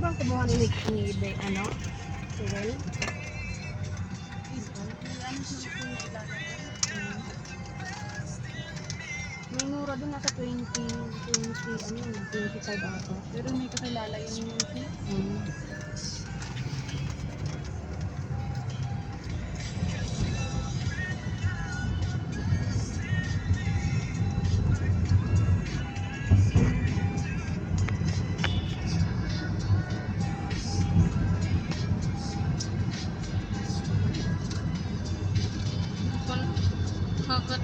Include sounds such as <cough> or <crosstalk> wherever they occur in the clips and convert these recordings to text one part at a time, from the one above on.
bang kumuha ni, ni Be, ano? Si Wel? May mura din nasa 20, 20, ano yun, 25 ata. Pero may kakilala yung Lucy. Mm. Hagot.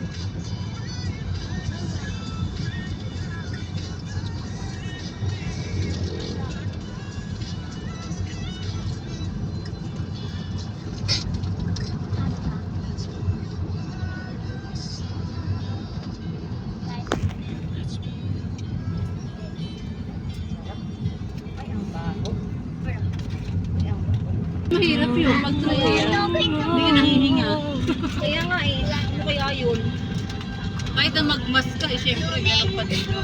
Ay, ang baho. Ay, ang baho. Mahirap yun pag trial. Hindi ka nahihinga. Kaya nga eh, ano kaya yun? Kahit na magmas ka, eh, syempre, ganun pa din. no?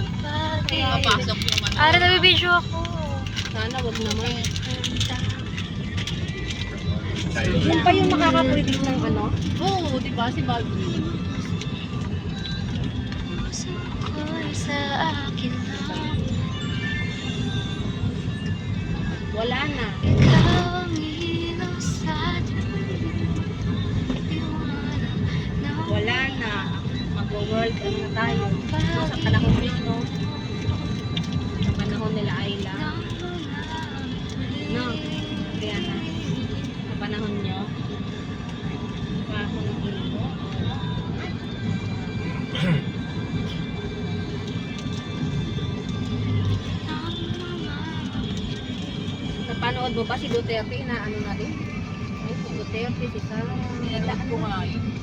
Mapasok yung ano. Ara, nabibidyo ako. Sana wag naman. Yan pa yung makakapredict ng ano? Oo, di ba? Si Bobby. Mag-world ano na tayo. Sa panahon nito. Sa panahon nila Ayla. No. Kaya na. Sa panahon nyo. Pa ako ng ilo. Napanood mo ba si Duterte na ano na din? Ay, si Duterte, si Sara. Nilalaman ko nga yun.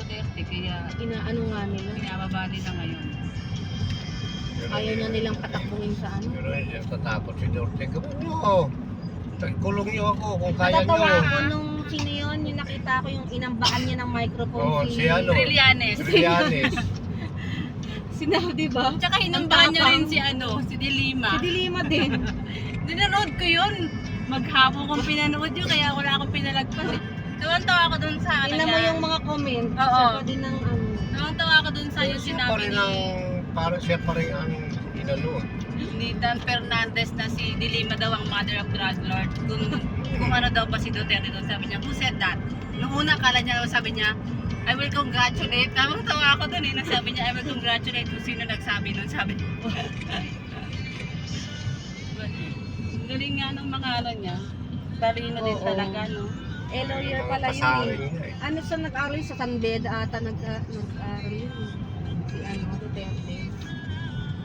Duterte, kaya Inaano nga nila. pinababa nila ngayon. Ayaw na nilang patakbuhin sa ano. Pero yan tatakot si Dorte. Gawin nyo. Kulong nyo ako kung kaya Natatawa nyo. ako nung sino yun, yung nakita ko yung inambaan niya ng microphone Oo, si... si ano? Trillanes. Trillanes. <laughs> Sinabi, di ba? Tsaka hinambahan niya rin si ano, si Dilima. Si Dilima din. <laughs> Dinanood ko yun. Maghapon kong pinanood yun, kaya wala akong pinalagpas eh. Tuwan-tawa ako dun sa ano Tingnan mo niya. yung mga comment. Oo. Saka din ng ano. Tuwan-tawa ako dun sa yung Siya pa sinabi rin ni, ang, para siya pa rin ang inano. ni Dan Fernandez na si Dilima daw ang mother of drug lord. Kung, kung ano daw ba si Duterte doon, sabi niya, who said that? Noong una, akala niya, sabi niya, I will congratulate. Tamang tawa ako dun eh. Nang sabi niya, I will congratulate kung sino nagsabi nun. Sabi niya. <laughs> Galing nga ng mga ano niya. Talino din Oo. talaga, no? Eh, lawyer pala yun pasaring eh. eh. Ano sa nag-aral sa San Beda ata nag, uh, nag-aral yun eh. Si ano, Duterte.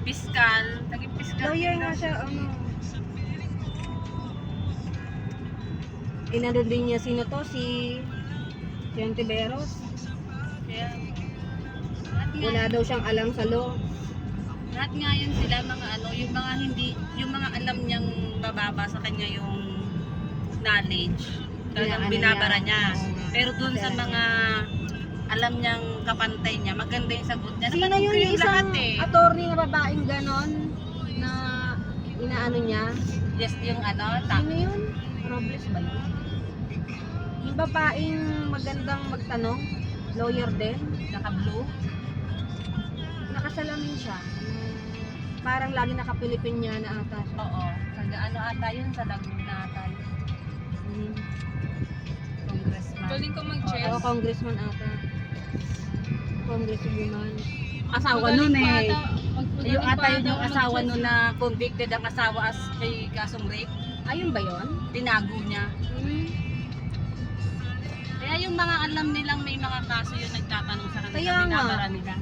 Piskal. Naging piskal. Lawyer nga siya, ano. Inano din niya sino to, si John Tiberos. Kaya, lahat nga, Wala daw siyang alam sa law. lahat nga yun sila mga ano, yung mga hindi, yung mga alam niyang bababa sa kanya yung knowledge. Talagang binabara niya. Pero dun sa mga alam niyang kapantay niya, maganda yung sagot niya. Sino Napanood yun yung isang lahat eh. attorney na babaeng ganon na inaano niya? Just yung ano, ta- Sino yun? Robles ba yun? Yung babaeng magandang magtanong, lawyer din, naka-blue. nakasalamin siya. Parang lagi naka-Philippine niya na ata siya. Oo. Taga ano ata yun, sa Laguna congressman ata. Congresswoman. Asawa nun eh. Yung ata yun yung asawa nun na convicted ang asawa as kay kasong rape. Ayun ba yun? Tinago niya. Hmm. Kaya yung mga alam nilang may mga kaso yung nagtatanong sa kanila, Kaya nga. nila.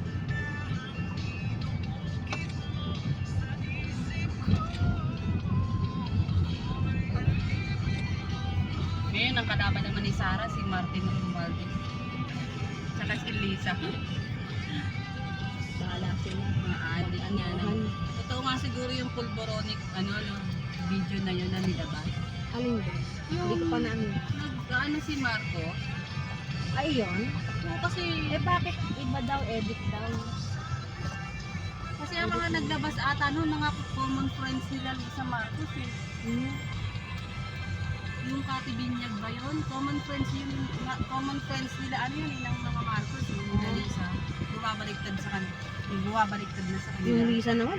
Sarah, si Martin Romualdez. Tsaka si Lisa. Bahala sila. Mga adi niya. Totoo nga siguro yung pulboronic, ano, no, video na yun na nilabas. Alin ba? Hindi ko pa na ano. Nag, ano si Marco, Ay, yun. Oo, kasi, Eh bakit iba daw, edit daw? kasi ang mga naglabas ata noon, mga common friends nila sa Marcos eh. Hmm. Yung Kati Binyag ba yun? Common friends yun, mga- common friends nila, ano yun, ng mga Marcos, yung. Dalisa. Bumabaliktad sa kanila. Bumabaliktad na sa kanila. Yung Lisa naman,